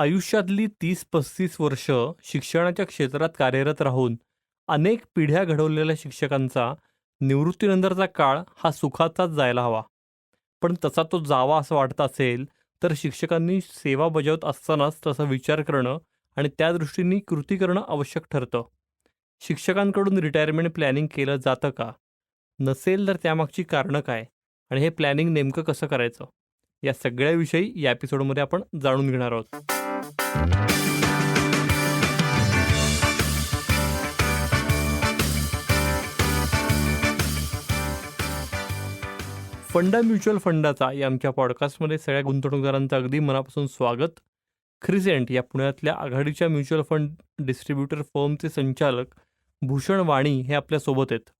आयुष्यातली तीस पस्तीस वर्ष शिक्षणाच्या क्षेत्रात कार्यरत राहून अनेक पिढ्या घडवलेल्या शिक्षकांचा निवृत्तीनंतरचा काळ हा सुखाचाच जायला हवा. पण तसा तो जावा असं वाटत असेल तर शिक्षकांनी सेवा बजावत असतानाच तसा विचार करणं आणि त्या दृष्टीने कृती करणं आवश्यक ठरतं. शिक्षकांकडून रिटायरमेंट प्लॅनिंग केलं जातं का? नसेल तर त्यामागची कारणं काय? आणि हे प्लॅनिंग नेमकं कसं करायचं? या सगळ्याविषयी या एपिसोडमध्ये आपण जाणून घेणार आहोत. फंडा म्युच्युअल फंडाचा या आमच्या पॉडकास्टमध्ये सगळ्या गुंतवणूकदारांचं अगदी मनापासून स्वागत. क्रिसेंट या पुण्यातल्या आघाडीच्या म्युच्युअल फंड डिस्ट्रीब्युटर फर्मचे संचालक भूषण वाणी हे आपल्यासोबत आहेत.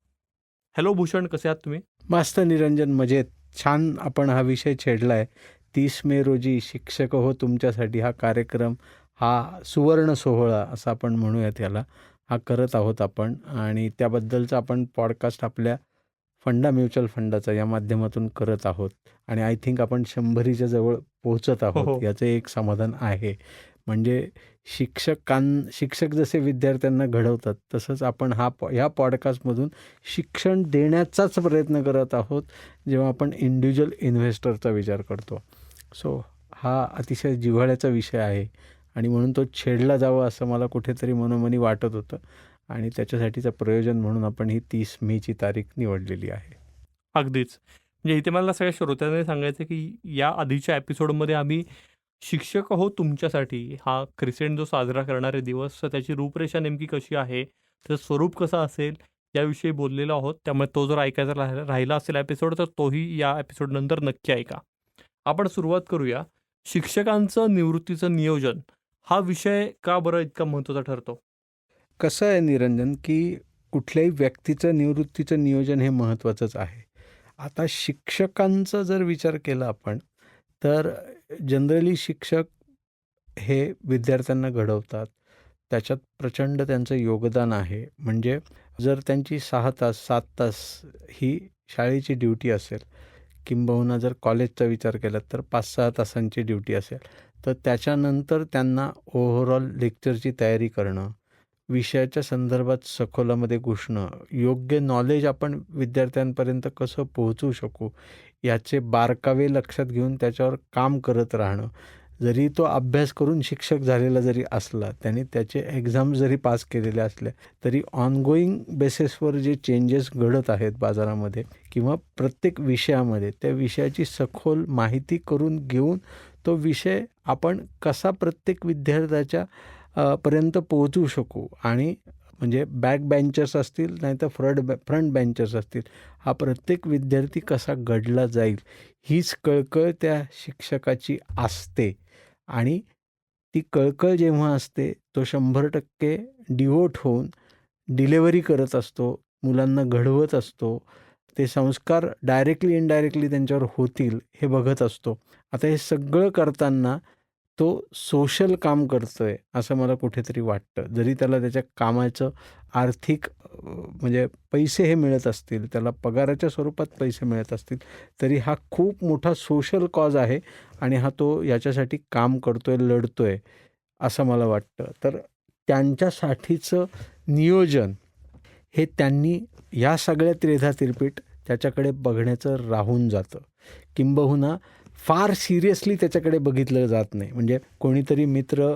हॅलो भूषण कसे आहात तुम्ही? मस्त निरंजन मजेत. छान आपण हा विषय छेडला आहे तीस मे रोजी शिक्षक हो तुमच्यासाठी हा कार्यक्रम हा सुवर्ण सोहळा असं आपण म्हणूयात याला. हा करत आहोत आपण आणि त्याबद्दलचा आपण पॉडकास्ट आपल्या फंडा म्युच्युअल फंडाचा या माध्यमातून करत आहोत. आणि आय थिंक आपण शंभरीच्या जवळ पोहोचत हो. आहोत याचं एक समाधान आहे. म्हणजे शिक्षकां शिक्षक जसे विद्यार्थ्यांना घडवतात तसंच आपण हा पॉ ह्या पॉडकास्टमधून शिक्षण देण्याचाच प्रयत्न करत आहोत जेव्हा आपण इंडिव्हिज्युअल इन्व्हेस्टरचा विचार करतो. सो हा अतिशय जिव्हाळ्याचा विषय आहे. आणि म्हणून तो छेडला जावा असं मला कुठेतरी मनोमनी वाटत होतं. आणि त्याच्यासाठीचं प्रयोजन म्हणून आपण ही तीस मेची तारीख निवडलेली आहे. अगदीच. म्हणजे इथे मला सगळ्या श्रोत्यांनी सांगायचं की या आधीच्या एपिसोडमध्ये आम्ही शिक्षक हो तुमच्यासाठी. हा क्रिसेंट जो साजरा करणारे दिवस तर त्याची रूपरेषा नेमकी कशी आहे? त्याचं स्वरूप कसं असेल? याविषयी बोललेलो आहोत. त्यामुळे तो जर ऐकायचा राहिला राहिला असेल एपिसोड तर तोही या एपिसोडनंतर नक्की ऐका. आपण सुरुवात करूया. शिक्षकांचं निवृत्तीचं नियोजन हा विषय का बरं इतका महत्त्वाचा ठरतो? कसं आहे निरंजन की कुठल्याही व्यक्तीचं निवृत्तीचं नियोजन हे महत्त्वाचंच आहे. आता शिक्षकांचा जर विचार केला आपण तर जनरली शिक्षक हे विद्यार्थ्यांना घडवतात. त्याच्यात प्रचंड त्यांचं योगदान आहे. म्हणजे जर त्यांची सहा तास सात तास ही शाळेची ड्युटी असेल किंबहुना जर कॉलेजचा विचार केला तर पाच सहा तासांची ड्युटी असेल. तर त्याच्यानंतर त्यांना ओव्हरऑल लेक्चरची तयारी करणं विषयाच्या संदर्भात सखोलामध्ये घुसणं योग्य नॉलेज आपण विद्यार्थ्यांपर्यंत कसं पोहोचू शकू याचे बारकावे लक्षात घेऊन त्याच्यावर काम करत राहणं जरी तो अभ्यास करून शिक्षक झालेला जरी असला त्याने त्याचे एक्झाम जरी पास केलेले असले तरी ऑनगोईंग बेसिसवर जे चेंजेस घडत आहेत बाजारामध्ये किंवा प्रत्येक विषयामध्ये त्या विषयाची सखोल माहिती करून घेऊन तो विषय आपण कसा प्रत्येक विद्यार्थ्याच्या पर्यंत पोहोचू शकू आणि म्हणजे बॅक बेंचर्स असतील नाही तर फ्रंट बॅ फ्रंट बेंचर्स असतील हा प्रत्येक विद्यार्थी कसा घडला जाईल हीच कळकळ त्या शिक्षकाची असते. आणि ती कळकळ जेव्हा असते तो शंभर टक्के डिवोट होऊन डिलेवरी करत असतो मुलांना घडवत असतो ते संस्कार डायरेक्टली इनडायरेक्टली त्यांच्यावर होतील हे बघत असतो. आता हे सगळं करताना तो सोशल काम करतो आहे असं मला कुठेतरी वाटतं. जरी त्याला त्याच्या कामाचं आर्थिक म्हणजे पैसे हे मिळत असतील त्याला पगाराच्या स्वरूपात पैसे मिळत असतील तरी हा खूप मोठा सोशल कॉज आहे आणि हा तो याच्यासाठी काम करतो आहे लढतो आहे असं मला वाटतं. तर त्यांच्यासाठीचं नियोजन हे त्यांनी या सगळ्या त्रेधा तिरपीट त्याच्याकडे बघण्याचं राहून जातं. किंबहुना फार सिरियसली त्याच्याकडे बघितलं जात नाही. म्हणजे कोणीतरी मित्र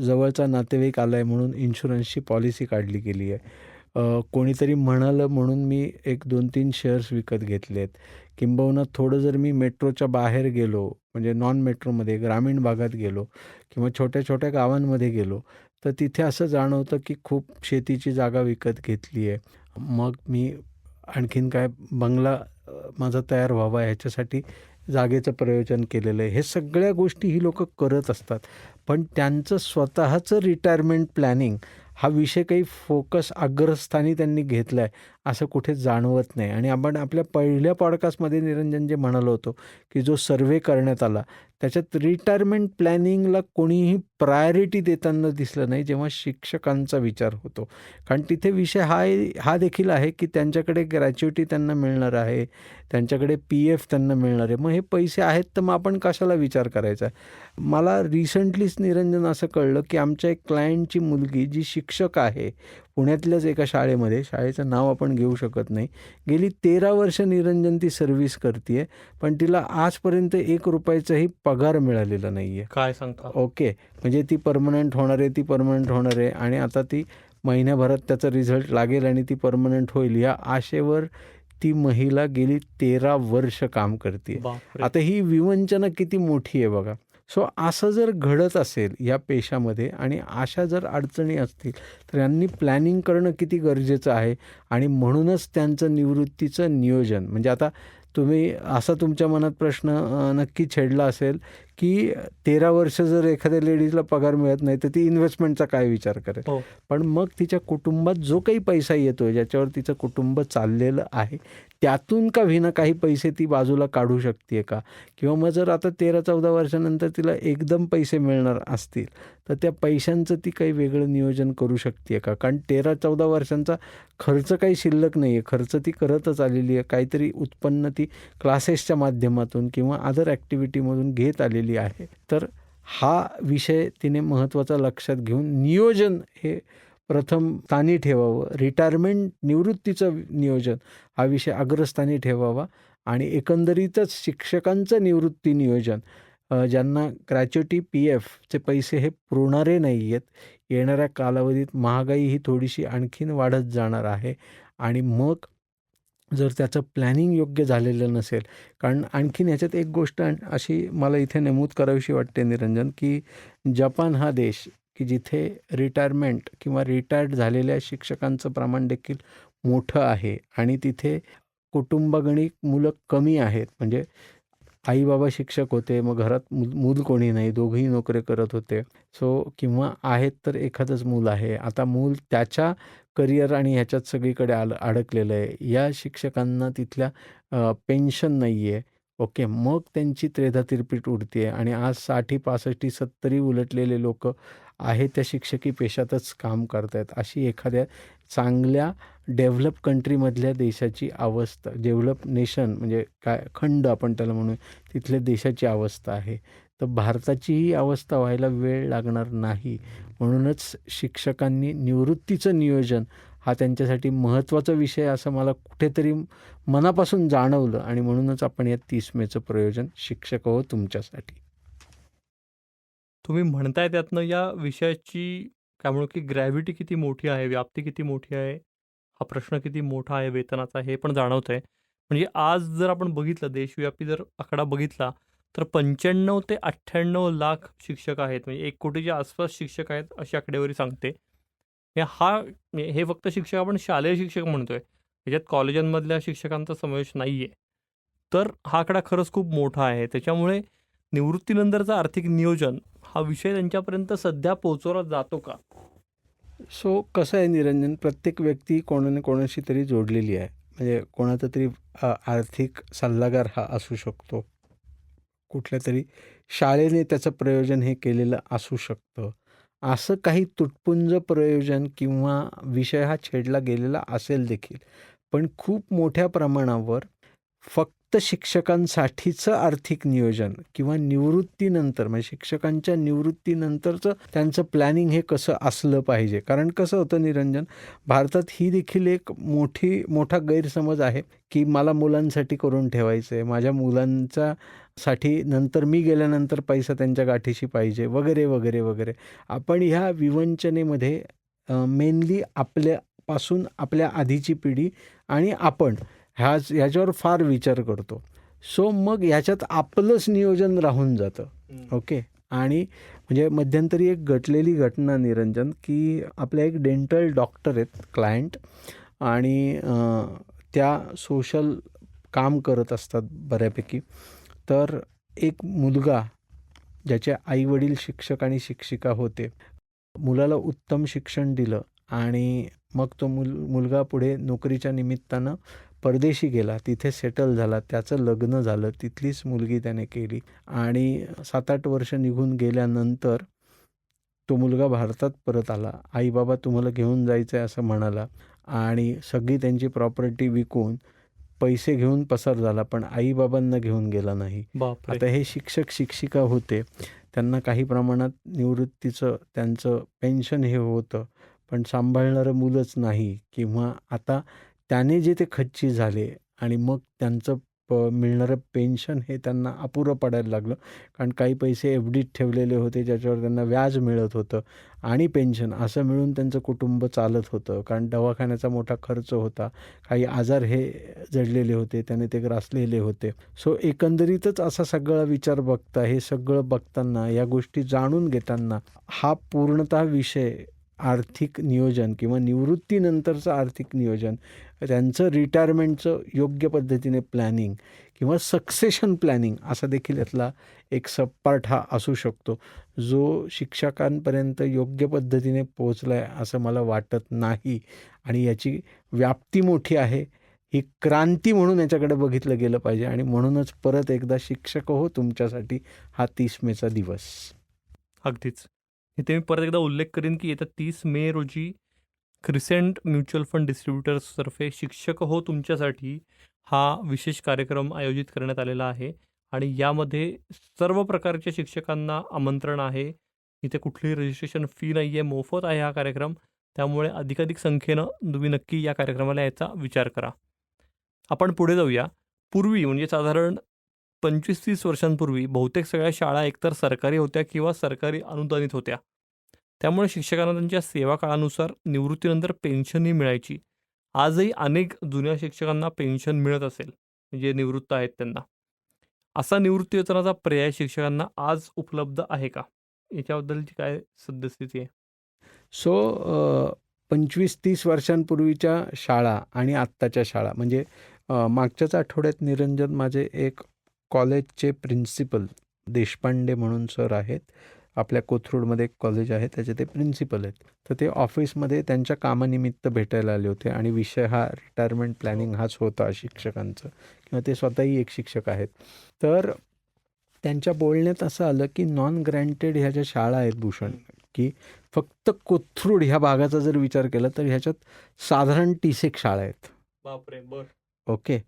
जवळचा नातेवाईक आला आहे म्हणून इन्शुरन्सची पॉलिसी काढली गेली आहे. कोणीतरी म्हणालं म्हणून मी एक दोन तीन शेअर्स विकत घेतले आहेत किंबहुना थोडं जर मी मेट्रोच्या बाहेर गेलो म्हणजे नॉन मेट्रोमध्ये ग्रामीण भागात गेलो किंवा छोट्या छोट्या गावांमध्ये गेलो तर तिथे असं जाणवतं की खूप शेतीची जागा विकत घेतली आहे. मग मी आणखीन काय बंगला माझा तयार व्हावा ह्याच्यासाठी जागेचं प्रयोजन केलेलं आहे. हे सगळ्या गोष्टी ही लोकं करत असतात. पण त्यांचं स्वतःचं रिटायरमेंट प्लॅनिंग हा विषय काही फोकस अग्रस्थानी त्यांनी घेतला आहे असं कुठे जाणवत नाही. आणि आपण आपल्या पहिल्या पॉडकास्टमध्ये निरंजन जे म्हणालो होतो की जो सर्वे करण्यात आला त्याच्यात रिटायरमेंट प्लॅनिंगला कोणीही प्रायोरिटी देताना दिसलं नाही जेव्हा शिक्षकांचा विचार होतो. कारण तिथे विषय हा हा देखील आहे की त्यांच्याकडे ग्रॅच्युटी त्यांना मिळणार आहे त्यांच्याकडे पी एफ त्यांना मिळणार आहे. मग हे पैसे आहेत तर मग आपण कशाला विचार करायचा? मला रिसेंटलीच निरंजन असं कळलं की आमच्या एक क्लायंटची मुलगी जी शिक्षक आहे पुण्यातल्याच एका शाळेमध्ये शाळेचं नाव आपण घेऊ शकत नाही. गेली तेरा वर्ष निरंजन ती सर्व्हिस करते पण तिला आजपर्यंत एक रुपयाचाही पगार मिळालेला नाही आहे काय सांगता? ओके म्हणजे ती परमनंट होणार आहे ती परमनंट होणार आहे आणि आता ती महिन्याभरात त्याचा रिझल्ट लागेल आणि ती परमनंट होईल. या आशेवर ती महिला गेली तेरा वर्ष काम करते. आता ही विवंचना किती मोठी आहे बघा. सो असं जर घडत असेल या पेशामध्ये आणि अशा जर अडचणी असतील तर यांनी प्लॅनिंग करणं किती गरजेचं आहे? आणि म्हणूनच त्यांचं निवृत्तीचं नियोजन म्हणजे आता तुम्ही असा तुमच्या मनात प्रश्न नक्की छेडला असेल की तेरा वर्ष जर एखाद्या लेडीजला पगार मिळत नाही तर ती इन्व्हेस्टमेंटचा काय विचार करेल हो. पण मग तिच्या कुटुंबात जो काही पैसा येतो ज्याच्यावर तिचं कुटुंब चाललेलं आहे त्यातून का विना काही पैसे ती बाजूला काढू शकते का किंवा मग जर आता तेरा चौदा वर्षानंतर तिला एकदम पैसे मिळणार असतील तर त्या पैशांचं ती काही वेगळं नियोजन करू शकते का? कारण तेरा चौदा वर्षांचा खर्च काही शिल्लक नाही आहे खर्च ती करतच आलेली आहे. काहीतरी उत्पन्न ती क्लासेसच्या माध्यमातून किंवा अदर ॲक्टिव्हिटीमधून घेत आलेली आहे. तर हा विषय तिने महत्त्वाचा लक्षात घेऊन नियोजन हे प्रथम स्थानी ठेवावं. रिटायरमेंट निवृत्तीचं नियोजन हा विषय अग्रस्थानी ठेवावा आणि एकंदरीतच शिक्षकांचं निवृत्ती नियोजन ज्यांना ग्रॅच्युटी पी एफचे पैसे हे पुरणारे नाही आहेत येणाऱ्या कालावधीत महागाई ही थोडीशी आणखीन वाढत जाणार आहे आणि मग जर त्याचं प्लॅनिंग योग्य झालेलं नसेल कारण आणखीन ह्याच्यात एक गोष्ट अशी मला इथे नमूद करावीशी वाटते निरंजन की जपान हा देश की जिथे रिटायरमेंट किंवा रिटायर्ड झालेल्या शिक्षकांचं प्रमाण देखील मोठं आहे आणि तिथे कुटुंबगणिक मुलं कमी आहेत म्हणजे आई बाबा शिक्षक होते मग घरात मूल मूल कोणी नाही दोघंही नोकरी करत होते. सो किंवा आहेत तर एखादंच मूल आहे. आता मूल त्याच्या करिअर आणि ह्याच्यात सगळीकडे आलं अडकलेलं आहे. या शिक्षकांना तिथल्या पेन्शन नाही आहे ओके मग त्यांची त्रेधा तिरपीट उडते आणि आज साठी पासष्टी सत्तरी उलटलेले लोक आहेत त्या शिक्षकी पेशातच काम करत आहेत अशी एखाद्या चांगल्या डेव्हलप कंट्रीमधल्या देशाची अवस्था डेव्हलप नेशन म्हणजे काय खंड आपण त्याला म्हणू तिथल्या देशाची अवस्था आहे. तर भारताची ही अवस्था व्हायला वेळ लागणार नाही. म्हणूनच शिक्षकांनी निवृत्तीचं नियोजन हा त्यांच्यासाठी महत्त्वाचा विषय असं मला कुठेतरी मनापासून जाणवलं आणि म्हणूनच आपण या तीस मेचं प्रयोजन शिक्षक हो तुमच्यासाठी. तुम्ही म्हणताय त्यातनं या विषयाची काय म्हणू की ग्रॅव्हिटी किती मोठी आहे व्याप्ती किती मोठी आहे हा प्रश्न किती मोठा आहे वेतनाचा हे पण जाणवत आहे म्हणजे आज जर आपण बघितलं देशव्यापी जर आकडा बघितला तर पंच्याण्णव ते अठ्ठ्याण्णव लाख शिक्षक आहेत म्हणजे एक कोटीच्या आसपास शिक्षक आहेत अशी आकडेवारी सांगते. हा हे फक्त शिक्षक आपण शालेय शिक्षक म्हणतोय. त्याच्यात कॉलेजांमधल्या शिक्षकांचा समावेश नाही आहे तर हा आकडा खरंच खूप मोठा आहे. त्याच्यामुळे निवृत्तीनंतरचं आर्थिक नियोजन हा विषय त्यांच्यापर्यंत सध्या पोहोचवला जातो का? सो कसं आहे निरंजन प्रत्येक व्यक्ती कोणाने कोणाशी तरी जोडलेली आहे. म्हणजे कोणाचा तरी आर्थिक सल्लागार हा असू शकतो. कुठल्या तरी शाळेने त्याचं प्रयोजन हे केलेलं असू शकतं. असं काही तुटपुंज प्रयोजन किंवा विषय हा छेडला गेलेला असेल देखील. पण खूप मोठ्या प्रमाणावर फक्त शिक्षकांसाठीचं आर्थिक नियोजन किंवा निवृत्तीनंतर म्हणजे शिक्षकांच्या निवृत्तीनंतरचं त्यांचं प्लॅनिंग हे कसं असलं पाहिजे? कारण कसं होतं निरंजन भारतात ही देखील एक मोठी मोठा गैरसमज आहे की मला मुलांसाठी करून ठेवायचं आहे माझ्या मुलांचा साठी नंतर मी गेल्यानंतर पैसा त्यांच्या गाठीशी पाहिजे वगैरे वगैरे वगैरे. आपण ह्या विवंचनेमध्ये मेनली आपल्यापासून आपल्या आधीची पिढी आणि आपण ह्याच ह्याच्यावर फार विचार करतो. सो मग ह्याच्यात आपलंच नियोजन राहून जातं. ओके? आणि म्हणजे मध्यंतरी एक घटलेली घटना निरंजन की आपल्या एक डेंटल डॉक्टर आहेत क्लायंट. आणि त्या सोशल काम करत असतात बऱ्यापैकी. तर एक मुलगा ज्याचे आईवडील शिक्षक आणि शिक्षिका होते. मुलाला उत्तम शिक्षण दिलं आणि मग तो मुल मुलगा पुढे नोकरीच्या निमित्तानं परदेशी गेला. तिथे सेटल झाला. त्याचं लग्न झालं. तिथलीच मुलगी त्याने केली. आणि सात आठ वर्ष निघून गेल्यानंतर तो मुलगा भारतात परत आला. आई बाबा तुम्हाला घेऊन जायचं आहे असं म्हणाला. आणि सगळी त्यांची प्रॉपर्टी विकून पैसे घेऊन पसार झाला पण आईबाबांना घेऊन गेला नाही. आता हे शिक्षक शिक्षिका होते त्यांना काही प्रमाणात निवृत्तीचं त्यांचं पेन्शन हे होतं पण सांभाळणारं मुलंच नाही. किंवा आता त्याने जे ते खच्ची झाले आणि मग त्यांचं प मिळणारं पेन्शन हे त्यांना अपुरं पडायला लागलं. कारण काही पैसे एफ डीत ठेवलेले होते ज्याच्यावर त्यांना व्याज मिळत होतं आणि पेन्शन असं मिळून त्यांचं कुटुंब चालत होतं. कारण दवाखान्याचा मोठा खर्च होता. काही आजार हे जडलेले होते त्याने ते ग्रासलेले होते. सो एकंदरीतच असा सगळा विचार बघता हे सगळं बघताना या गोष्टी जाणून घेताना हा पूर्णतः विषय आर्थिक नियोजन किंवा निवृत्तीनंतरचं आर्थिक नियोजन त्यांचं रिटायरमेंटचं योग्य पद्धतीने प्लॅनिंग किंवा सक्सेशन प्लॅनिंग असा देखील यातला एक सपार्ट हा असू शकतो. जो शिक्षकांपर्यंत योग्य पद्धतीने पोहोचला आहे असं मला वाटत नाही. आणि याची व्याप्ती मोठी आहे. ही क्रांती म्हणून याच्याकडे बघितलं गेलं पाहिजे आणि म्हणूनच परत एकदा शिक्षक हो तुमच्यासाठी हा तीस मेचा दिवस. अगदीच. इथे मी परत एकदा उल्लेख करेन की येत्या तीस मे रोजी क्रिसेंट म्युच्युअल फंड डिस्ट्रीब्युटर्सतर्फे शिक्षक हो तुमच्यासाठी हा विशेष कार्यक्रम आयोजित करण्यात आलेला आहे. आणि यामध्ये सर्व प्रकारच्या शिक्षकांना आमंत्रण आहे. इथे कुठलीही रजिस्ट्रेशन फी नाही आहे मोफत आहे हा कार्यक्रम. त्यामुळे अधिकाधिक संख्येनं तुम्ही नक्की या कार्यक्रमाला याचा विचार करा. आपण पुढे जाऊया. पूर्वी म्हणजे साधारण पंचवीस तीस वर्षांपूर्वी बहुतेक सगळ्या शाळा एकतर सरकारी होत्या किंवा सरकारी अनुदानित होत्या. त्यामुळे शिक्षकांना त्यांच्या सेवा काळानुसार निवृत्तीनंतर पेन्शनही मिळायची. आजही अनेक जुन्या शिक्षकांना पेन्शन मिळत असेल जे निवृत्त आहेत त्यांना. असा निवृत्ती वेतनाचा पर्याय शिक्षकांना आज उपलब्ध आहे का? याच्याबद्दलची काय सद्यस्थिती आहे? सो पंचवीस तीस वर्षांपूर्वीच्या शाळा आणि आत्ताच्या शाळा म्हणजे मागच्याच आठवड्यात निरंजन माझे एक कॉलेजचे प्रिन्सिपल देशपांडे म्हणून सर आहेत. आपल्या कोथरूडमध्ये एक कॉलेज आहे त्याचे ते प्रिन्सिपल आहेत. तर ते ऑफिसमध्ये त्यांच्या कामानिमित्त भेटायला आले होते आणि विषय हा रिटायरमेंट प्लॅनिंग हाच होता शिक्षकांचं. किंवा ते स्वतःही एक शिक्षक आहेत. तर त्यांच्या बोलण्यात असं आलं की नॉन ग्रँटेड ह्या ज्या शाळा आहेत भूषण की फक्त कोथरूड ह्या भागाचा जर विचार केला तर ह्याच्यात साधारण तीस एक शाळा आहेत. बापरे बर. ओके.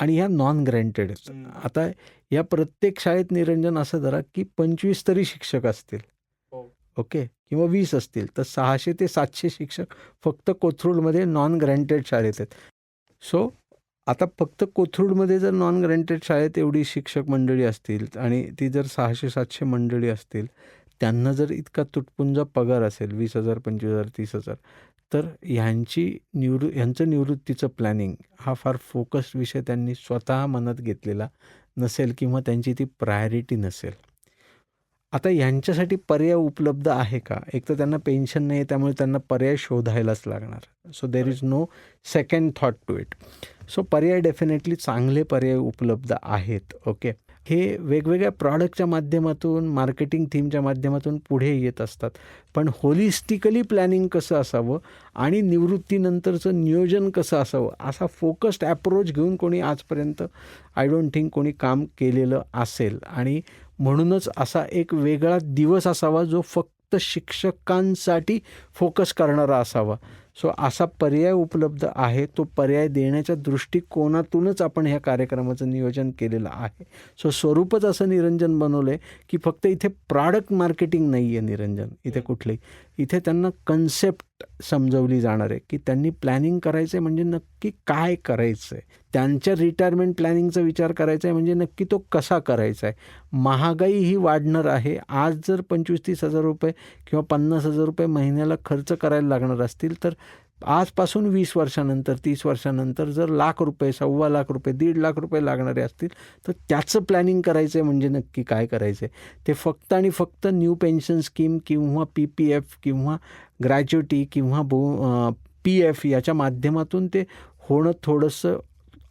आणि ह्या नॉन ग्रँटेड आहेत. आता या प्रत्येक शाळेत निरंजन असं धरा की पंचवीस तरी शिक्षक असतील. हो. ओके? किंवा वीस असतील. तर सहाशे ते सातशे शिक्षक फक्त कोथरूडमध्ये नॉन ग्रँटेड शाळेत आहेत. सो आता फक्त कोथरूडमध्ये जर नॉन ग्रँटेड शाळेत एवढी शिक्षक मंडळी असतील आणि ती जर सहाशे सातशे मंडळी असतील त्यांना जर इतका तुटपुंजा पगार असेल वीस हजार पंचवीस हजार तीस हजार तर ह्यांची निवृ ह्यांचं निवृत्तीचं प्लॅनिंग हा फार फोकस्ड विषय त्यांनी स्वतः मनात घेतलेला नसेल किंवा त्यांची ती प्रायोरिटी नसेल. आता यांच्यासाठी पर्याय उपलब्ध आहे का? एक तर त्यांना पेन्शन नाही आहे त्यामुळे त्यांना पर्याय शोधायलाच लागणार. So there is no second thought to it so पर्याय डेफिनेटली चांगले पर्याय उपलब्ध आहेत ओके हे वेगवेगळ्या प्रॉडक्टच्या माध्यमातून मार्केटिंग थीमच्या माध्यमातून पुढे येत असतात. पण होलिस्टिकली प्लॅनिंग कसं असावं आणि निवृत्तीनंतरचं नियोजन कसं असावं असा फोकस्ड ॲप्रोच घेऊन कोणी आजपर्यंत आय डोंट थिंक कोणी काम केलेलं असेल. आणि म्हणूनच असा एक वेगळा दिवस असावा जो फक्त फक्त शिक्षकांसाठी फोकस करणारा असावा. सो असा पर्याय उपलब्ध आहे. तो पर्याय देण्याच्या दृष्टिकोनातूनच आपण ह्या कार्यक्रमाचं नियोजन केलेलं आहे. सो स्वरूपच असं निरंजन बनवलं आहे की फक्त इथे प्रॉडक्ट मार्केटिंग नाही आहे निरंजन. इथे कुठलंही. इथे त्यांना कन्सेप्ट समजवली जाणार आहे की त्यांनी प्लॅनिंग करायचं आहे म्हणजे नक्की काय करायचं आहे त्यांच्या रिटायरमेंट प्लॅनिंगचा विचार करायचा आहे म्हणजे नक्की तो कसा करायचा आहे महागाई ही वाढणार आहे. आज जर पंचवीस तीस हजार रुपये किंवा पन्नास हजार रुपये महिन्याला खर्च करायला लागणार असतील तर आजपासून वीस वर्षानंतर तीस वर्षानंतर जर लाख रुपये सव्वा लाख रुपये दीड लाख रुपये लागणारे असतील तर त्याचं प्लॅनिंग करायचं आहे म्हणजे नक्की काय करायचं आहे ते फक्त आणि फक्त न्यू पेन्शन स्कीम किंवा पी पी एफ किंवा ग्रॅज्युटी किंवा बो पी एफ याच्या माध्यमातून ते होणं थोडंसं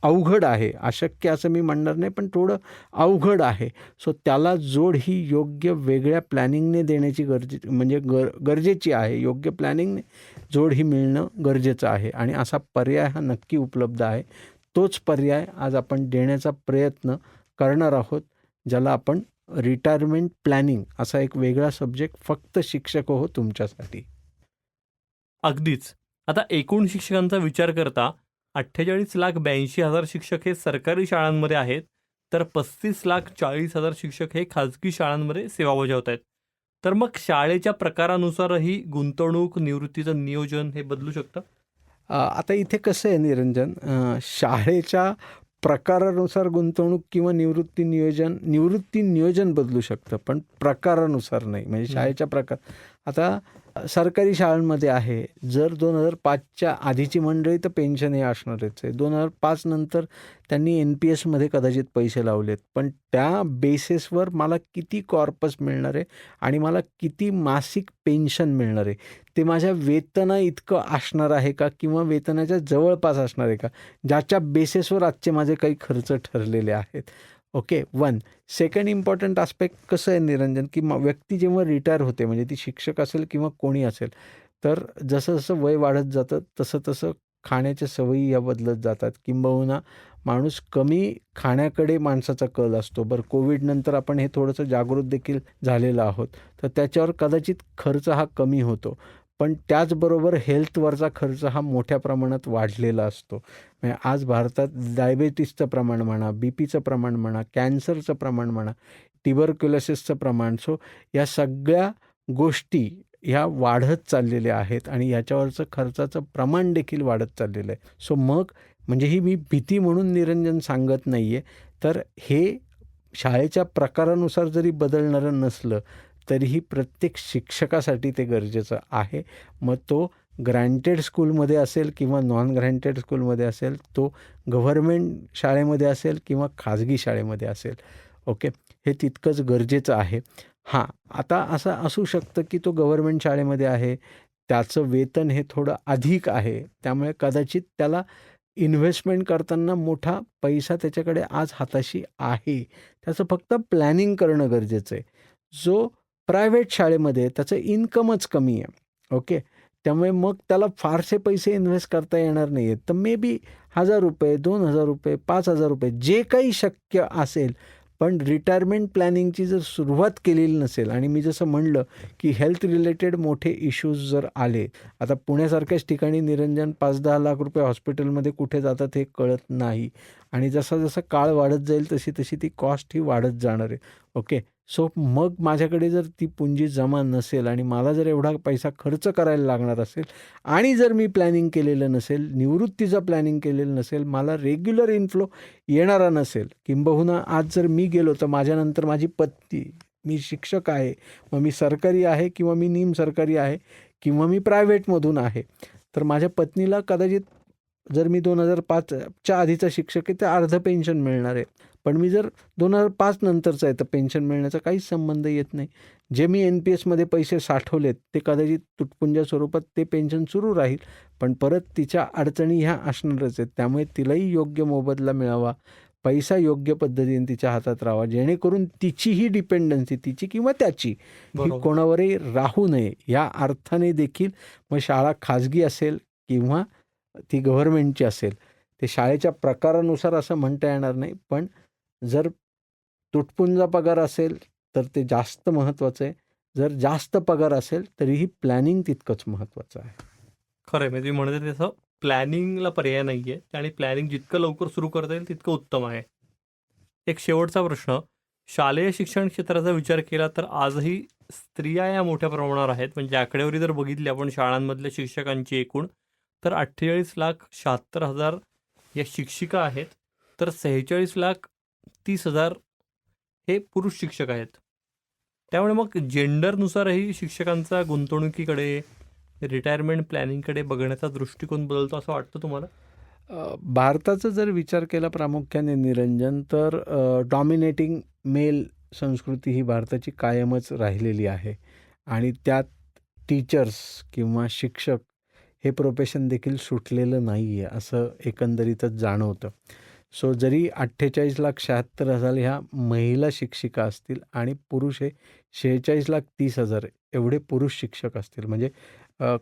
अवघड आहे. अशक्य असं मी म्हणणार नाही पण थोडं अवघड आहे. सो त्याला जोड ही योग्य वेगळ्या प्लॅनिंगने देण्याची गरजे म्हणजे गर गरजेची आहे. योग्य प्लॅनिंगने जोड ही मिळणं गरजेचं आहे. आणि असा पर्याय हा नक्की उपलब्ध आहे. तोच पर्याय आज आपण देण्याचा प्रयत्न करणार आहोत ज्याला आपण रिटायरमेंट प्लॅनिंग असा एक वेगळा सब्जेक्ट फक्त शिक्षक हो तुमच्यासाठी. अगदीच. आता एकूण शिक्षकांचा विचार करता अठ्ठेचाळीस लाख ब्याऐंशी हजार शिक्षक हे सरकारी शाळांमध्ये आहेत तर पस्तीस लाख चाळीस हजार शिक्षक हे खाजगी शाळांमध्ये सेवा बजावत आहेत. तर मग शाळेच्या प्रकारानुसारही गुंतवणूक निवृत्तीचं नियोजन हे बदलू शकतं? आता इथे कसं आहे निरंजन शाळेच्या प्रकारानुसार गुंतवणूक किंवा निवृत्ती नियोजन निवृत्ती नियोजन बदलू शकतं पण प्रकारानुसार नाही. म्हणजे. शाळेच्या प्रकार आता सरकारी शाळांमध्ये आहे. जर दोन हजार पाचच्या आधीची मंडळी तर पेन्शन हे असणारच आहे दोन हजार पाच नंतर त्यांनी एन पी एसमध्ये कदाचित पैसे लावलेत. पण त्या बेसिसवर मला किती कॉर्पस मिळणार आहे आणि मला किती मासिक पेन्शन मिळणार आहे? ते माझ्या वेतना इतकं असणार आहे का किंवा वेतनाच्या जवळपास असणार आहे का? ज्याच्या बेसिसवर आजचे माझे काही खर्च ठरलेले आहेत. Okay one. Second important aspect कसं आहे निरंजन की म व्यक्ती जेव्हा रिटायर होते म्हणजे ती शिक्षक असेल किंवा कोणी असेल तर जसं जसं वय वाढत जातं तसं तसं खाण्याच्या सवयी या बदलत जातात. किंबहुना माणूस कमी खाण्याकडे माणसाचा कल असतो. बरं कोविडनंतर आपण हे थोडंसं जागृत देखील झालेलं आहोत. तर त्याच्यावर कदाचित खर्च हा कमी होतो. पण त्याचबरोबर हेल्थवरचा खर्च हा मोठ्या प्रमाणात वाढलेला असतो. म्हणजे आज भारतात डायबेटीसचं प्रमाण म्हणा बी पीचं प्रमाण म्हणा कॅन्सरचं प्रमाण म्हणा टिबरक्युलोसिसचं प्रमाण सो या सगळ्या गोष्टी ह्या वाढत चाललेल्या आहेत आणि याच्यावरचं खर्चाचं प्रमाण देखील वाढत चाललेलं आहे. सो मग म्हणजे ही मी भीती म्हणून निरंजन सांगत नाही आहे तर हे शाळेच्या प्रकारानुसार जरी बदलणारं नसलं तरीही प्रत्येक शिक्षकासाठी ते गरजेचं आहे. मग तो ग्रँटेड स्कूलमध्ये असेल किंवा नॉन ग्रँटेड स्कूलमध्ये असेल तो गव्हर्मेंट शाळेमध्ये असेल किंवा खाजगी शाळेमध्ये असेल. ओके? हे तितकंच गरजेचं आहे. हां आता असं असू शकतं की तो गव्हर्मेंट शाळेमध्ये आहे त्याचं वेतन हे थोडं अधिक आहे त्यामुळे कदाचित त्याला इन्व्हेस्टमेंट करताना मोठा पैसा त्याच्याकडे आज हाताशी आहे. त्याचं फक्त प्लॅनिंग करणं गरजेचं आहे. जो प्रायव्हेट शाळेमध्ये त्याचं इन्कमच कमी आहे. ओके? त्यामुळे मग त्याला फारसे पैसे इन्व्हेस्ट करता येणार नाही आहेत तर मे बी हजार रुपये दोन हजार रुपये पाच हजार रुपये जे काही शक्य असेल पण रिटायरमेंट प्लॅनिंगची जर सुरुवात केलेली नसेल आणि मी जसं म्हणलं की हेल्थ रिलेटेड मोठे इश्यूज जर आले आता पुण्यासारख्याच ठिकाणी निरंजन पाच दहा लाख रुपये हॉस्पिटलमध्ये कुठे जातात हे कळत नाही. आणि जसा जसा काळ वाढत जाईल तशी तशी ती कॉस्ट ही वाढत जाणार आहे. ओके? सो मग माझ्याकडे जर ती पुंजी जमा नसेल आणि मला जर एवढा पैसा खर्च करायला लागणार असेल आणि जर मी प्लॅनिंग केलेलं नसेल निवृत्तीचं प्लॅनिंग केलेलं नसेल मला रेग्युलर इन्फ्लो येणारा नसेल किंबहुना आज जर मी गेलो तर माझ्यानंतर माझी पत्नी मी शिक्षक आहे मग मी सरकारी आहे किंवा मी निम सरकारी आहे किंवा मी प्रायव्हेटमधून आहे तर माझ्या पत्नीला कदाचित जर मी दोन हजार पाचच्या आधीचा शिक्षक आहे तर अर्ध पेन्शन मिळणार आहे. पण मी जर दोन हजार पाच नंतरचं आहे तर पेन्शन मिळण्याचा काहीच संबंध येत नाही. जे मी एन पी एसमध्ये पैसे साठवलेत ते कदाचित तुटपुंजा स्वरूपात ते पेन्शन सुरू राहील पण परत तिच्या अडचणी ह्या असणारच आहेत. त्यामुळे तिलाही योग्य मोबदला मिळावा पैसा योग्य पद्धतीने तिच्या हातात राहावा जेणेकरून तिचीही डिपेंडन्सी तिची किंवा त्याची ही कोणावरही राहू नये. या अर्थाने देखील मग शाळा खाजगी असेल किंवा ती गव्हर्मेंटची असेल ते शाळेच्या प्रकारानुसार असं म्हणता येणार नाही पण जर तुटपुंजा पगार असेल तर ते जास्त महत्त्वाचं आहे. जर जास्त पगार असेल तरीही प्लॅनिंग तितकंच महत्त्वाचं आहे. खरं म्हणजे आहे म्हणजे तुम्ही म्हणते तसं प्लॅनिंगला पर्याय नाही आहे आणि प्लॅनिंग जितकं लवकर सुरू करता येईल तितकं उत्तम आहे. एक शेवटचा प्रश्न शालेय शिक्षण क्षेत्राचा विचार केला तर आजही स्त्रिया या मोठ्या प्रमाणावर आहेत. म्हणजे आकडेवारी जर बघितली आपण शाळांमधल्या शिक्षकांची एकूण तर अठ्ठेचाळीस लाख शहात्तर हजार या शिक्षिका आहेत. तर सेहेचाळीस लाख तीस हजार हे पुरुष शिक्षक आहेत. त्यामुळे मग जेंडरनुसारही शिक्षकांचा गुंतवणुकीकडे रिटायरमेंट प्लॅनिंगकडे बघण्याचा दृष्टिकोन बदलतो असं वाटतं तुम्हाला? भारताचा जर विचार केला प्रामुख्याने निरंजन तर डॉमिनेटिंग मेल संस्कृती ही भारताची कायमच राहिलेली आहे. आणि त्यात टीचर्स किंवा शिक्षक हे प्रोफेशन देखील सुटलेलं नाही आहे असं एकंदरीतच जाणवतं. सो जरी अठ्ठेचाळीस लाख शहात्तर हजार ह्या महिला शिक्षिका असतील आणि पुरुष हे शेहेचाळीस लाख तीस हजार एवढे पुरुष शिक्षक असतील. म्हणजे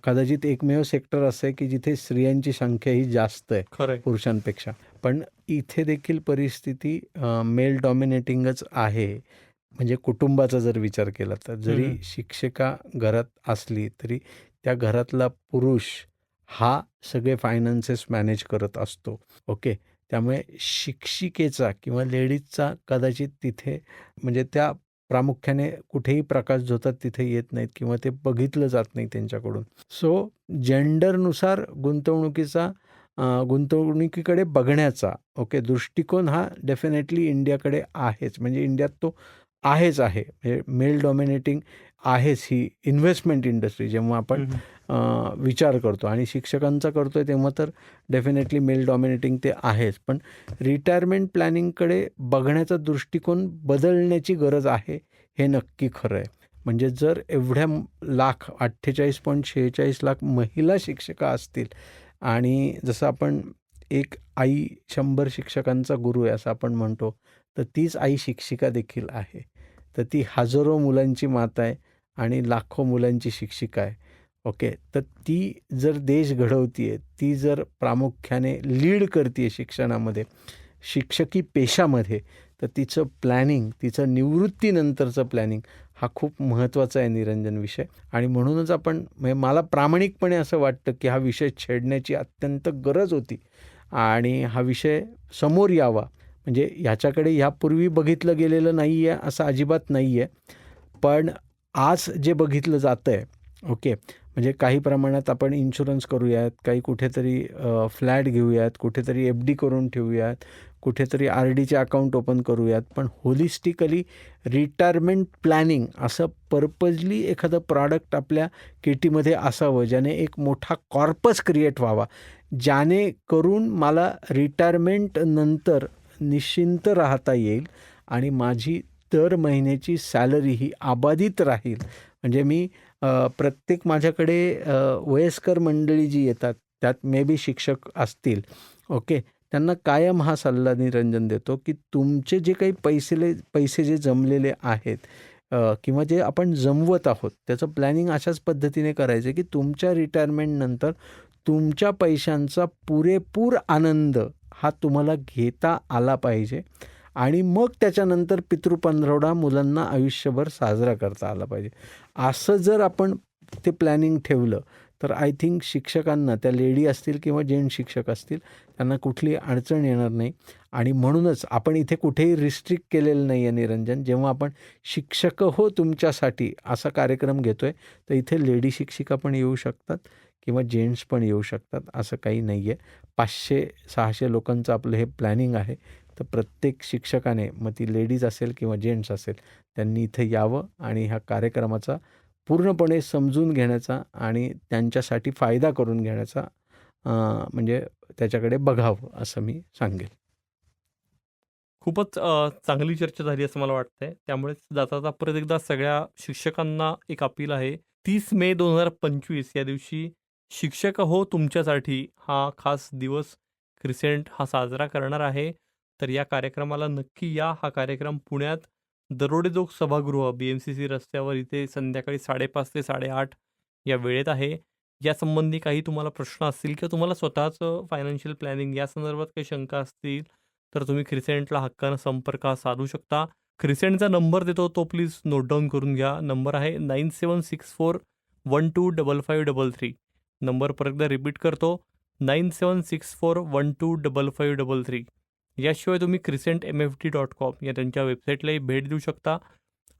कदाचित एकमेव सेक्टर असं आहे की जिथे स्त्रियांची संख्या ही जास्त आहे पुरुषांपेक्षा. पण इथे देखील परिस्थिती मेल डॉमिनेटिंगच आहे. म्हणजे कुटुंबाचा जर विचार केला तर. जरी. शिक्षिका घरात असली तरी त्या घरातला पुरुष हा सगळे फायनान्सेस मॅनेज करत असतो. ओके त्यामुळे शिक्षिकेचा किंवा लेडीजचा कदाचित तिथे म्हणजे त्या प्रामुख्याने कुठेही प्रकाश झोतात तिथे येत नाहीत किंवा ते बघितलं जात नाही त्यांच्याकडून. सो जेंडरनुसार गुंतवणुकीचा गुंतवणुकीकडे बघण्याचा ओके दृष्टिकोन हा डेफिनेटली इंडियाकडे आहेच. म्हणजे इंडियात तो आहेच आहे. म्हणजे मेल डॉमिनेटिंग आहेच ही इन्व्हेस्टमेंट इंडस्ट्री जेव्हा आपण विचार करतो आणि शिक्षकांचा करतो आहे तेव्हा तर डेफिनेटली मेल डॉमिनेटिंग ते आहेच. पण रिटायरमेंट प्लॅनिंगकडे बघण्याचा दृष्टिकोन बदलण्याची गरज आहे हे नक्की खरं आहे. म्हणजे जर एवढ्या लाख अठ्ठेचाळीस पॉईंट शेहेचाळीस लाख महिला शिक्षिका असतील आणि जसं आपण एक आई शंभर शिक्षकांचा गुरु आहे असं आपण म्हणतो तर तीच आई शिक्षिका देखील आहे. तर ती हजारो मुलांची माता आहे आणि लाखो मुलांची शिक्षिका आहे. ओके. तर ती जर देश घडवती आहे ती जर प्रामुख्याने लीड करते आहे शिक्षणामध्ये शिक्षकी पेशामध्ये तर तिचं प्लॅनिंग तिचं निवृत्तीनंतरचं प्लॅनिंग हा खूप महत्त्वाचा आहे निरंजन विषय. आणि म्हणूनच आपण म्हणजे मला प्रामाणिकपणे असं वाटतं की हा विषय छेडण्याची अत्यंत गरज होती. आणि हा विषय समोर यावा. म्हणजे ह्याच्याकडे ह्यापूर्वी बघितलं गेलेलं नाही आहे असं अजिबात नाही आहे पण आज जे बघितलं जातं आहे ओके म्हणजे काही प्रमाणात आपण इन्शुरन्स करूयात काही कुठेतरी फ्लॅट घेऊयात कुठेतरी एफ डी करून ठेवूयात कुठेतरी आर डीचे अकाउंट ओपन करूयात. पण होलिस्टिकली रिटायरमेंट प्लॅनिंग असं पर्पजली एखादं प्रॉडक्ट आपल्या केटीमध्ये असावं ज्याने एक मोठा कॉर्पस क्रिएट व्हावा. ज्याने करून मला रिटायरमेंट नंतर निश्चिंत राहता येईल आणि माझी दर महिन्याची सॅलरी ही अबाधित राहील. म्हणजे मी प्रत्येक माझ्याकडे वयस्कर मंडळी जी येतात त्यात मे बी शिक्षक असतील ओके त्यांना कायम हा सल्ला निरंजन देतो की तुमचे जे काही पैसेले पैसे जे जमलेले आहेत किंवा जे आपण जमवत आहोत त्याचं प्लॅनिंग अशाच पद्धतीने करायचं की तुमच्या रिटायरमेंटनंतर तुमच्या पैशांचा पुरेपूर आनंद हा तुम्हाला घेता आला पाहिजे. आणि मग त्याच्यानंतर पितृपंधरवडा मुलांना आयुष्यभर साजरा करता आला पाहिजे. असं जर आपण ते प्लॅनिंग ठेवलं तर आय थिंक शिक्षकांना त्या लेडी असतील किंवा जेंट शिक्षक असतील त्यांना कुठली अडचण येणार नाही. आणि म्हणूनच आपण इथे कुठेही रिस्ट्रिक्ट केलेलं नाही आहे निरंजन. जेव्हा आपण शिक्षक हो तुमच्यासाठी असा कार्यक्रम घेतो आहे तर इथे लेडी शिक्षिका पण येऊ शकतात किंवा जेंट्स पण येऊ शकतात असं काही नाही आहे पाचशे सहाशे लोकांचं आपलं हे प्लॅनिंग आहे. तर प्रत्येक शिक्षकाने मग ती लेडीज असेल किंवा जेंट्स असेल त्यांनी इथे यावं आणि ह्या कार्यक्रमाचा पूर्णपणे समजून घेण्याचा आणि त्यांच्यासाठी फायदा करून घेण्याचा म्हणजे त्याच्याकडे बघावं असं मी सांगेल. खूपच चांगली चर्चा झाली असं मला वाटतंय. त्यामुळेच जाता जाता परत एकदा सगळ्या शिक्षकांना एक अपील आहे. तीस मे दोन हजार पंचवीस या दिवशी शिक्षक हो तुमच्यासाठी हा खास दिवस क्रिसेंट हा साजरा करणार आहे. तर या कार्यक्रमाला नक्की या. हा कार्यक्रम पुण्यात दरोडेजोग सभागृह बी एम सी सी रस्त्यावर इथे संध्याकाळी साडेपाच ते साडेआठ या वेळेत आहे. यासंबंधी काही तुम्हाला प्रश्न असतील किंवा तुम्हाला स्वतःचं फायनान्शियल प्लॅनिंग या संदर्भात काही शंका असतील तर तुम्ही क्रिसेंटला हक्कानं संपर्क साधू शकता. क्रिसेंटचा नंबर देतो तो प्लीज नोट डाऊन करून घ्या. नंबर आहे nine seven six four one two double five double three. Number परत एकदा रिपीट करतो. Nine seven six four one two double five double three. याशिवाय तुम्ही Crescent M F T dot com या त्यांच्या वेबसाईटलाही भेट देऊ शकता.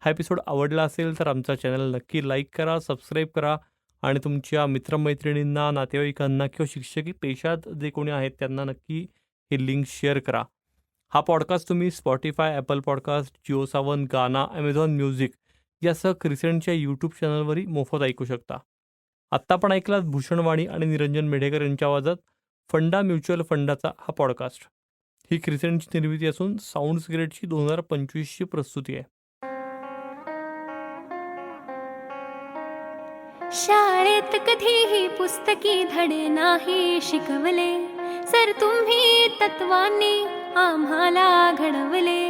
हा एपिसोड आवडला असेल तर आमचा चॅनल नक्की लाईक करा सबस्क्राईब करा आणि तुमच्या मित्रमैत्रिणींना नातेवाईकांना किंवा शिक्षकी पेशात जे कोणी आहेत त्यांना नक्की ही लिंक शेअर करा. हा पॉडकास्ट तुम्ही Spotify Apple podcast Jio Saavn Gaana Amazon Music यासह क्रिसेंटच्या यूट्यूब चॅनलवरही मोफत ऐकू शकता. आत्ता पण ऐकलात भूषणवाणी आणि निरंजन मेढेकर यांच्या आवाजात फंडा म्युच्युअल फंडाचा हा पॉडकास्ट ही क्रिसेंटची निर्मिती असून साऊंड्स ग्रेडची दोन हजार पंचवीसची प्रस्तुती आहे. शाळेत कधीही पुस्तकी धडे नाही शिकवले. सर तुम्ही तत्वांनी आम्हाला घडवले.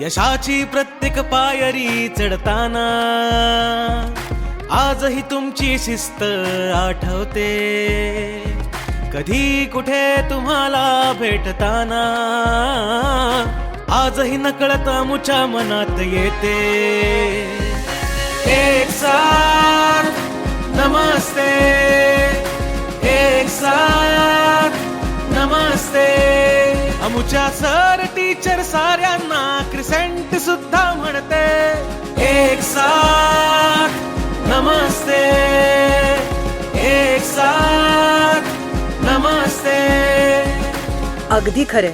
यशाची प्रत्येक पायरी चढताना आजही तुमची शिस्त आठवते. कधी कुठे तुम्हाला भेटताना? आजही नकळत मुच्या मनात येते. एक सार नमस्ते. एक सार नमस्ते. अमुच्या सर टीचर साऱ्यांना क्रिसेंट सुद्धा म्हणते. एक सार नमस्ते. एक सार अगदी खरे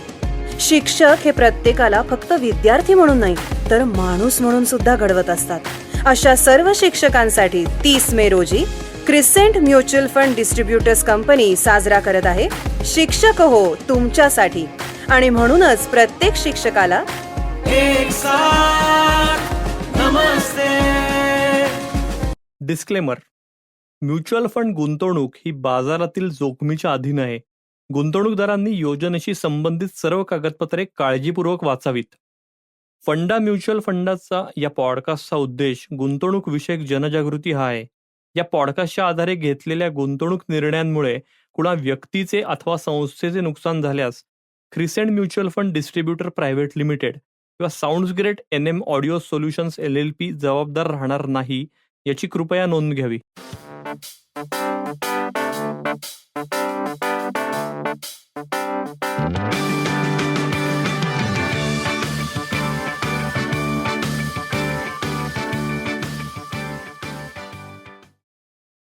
शिक्षक हे प्रत्येकाला फक्त विद्यार्थी म्हणून नाही तर माणूस म्हणून सुद्धा घडवत असतात. अशा सर्व शिक्षकांसाठी तीस मे रोजी Crescent Mutual Fund Distributors company साजरा करत आहे शिक्षक हो तुमच्यासाठी. आणि म्हणूनच प्रत्येक शिक्षकाला एक साथ नमस्ते. डिस्क्लेमर म्युच्युअल फंड गुंतवणूक ही बाजारातील जोखमीच्या अधीन आहे. गुंतवणूकदारांनी योजनेशी संबंधित सर्व कागदपत्रे काळजीपूर्वक वाचावीत. फंडा म्युच्युअल फंडाचा या पॉडकास्टचा उद्देश गुंतवणूक विषयक जनजागृती हा आहे. या पॉडकास्टच्या आधारे घेतलेल्या गुंतवणूक निर्णयांमुळे कुणा व्यक्तीचे अथवा संस्थेचे नुकसान झाल्यास Crescent Mutual Fund Distributor Private Limited किंवा Sounds Great N M Audio Solutions L L P जबाबदार राहणार नाही याची कृपया नोंद घ्यावी.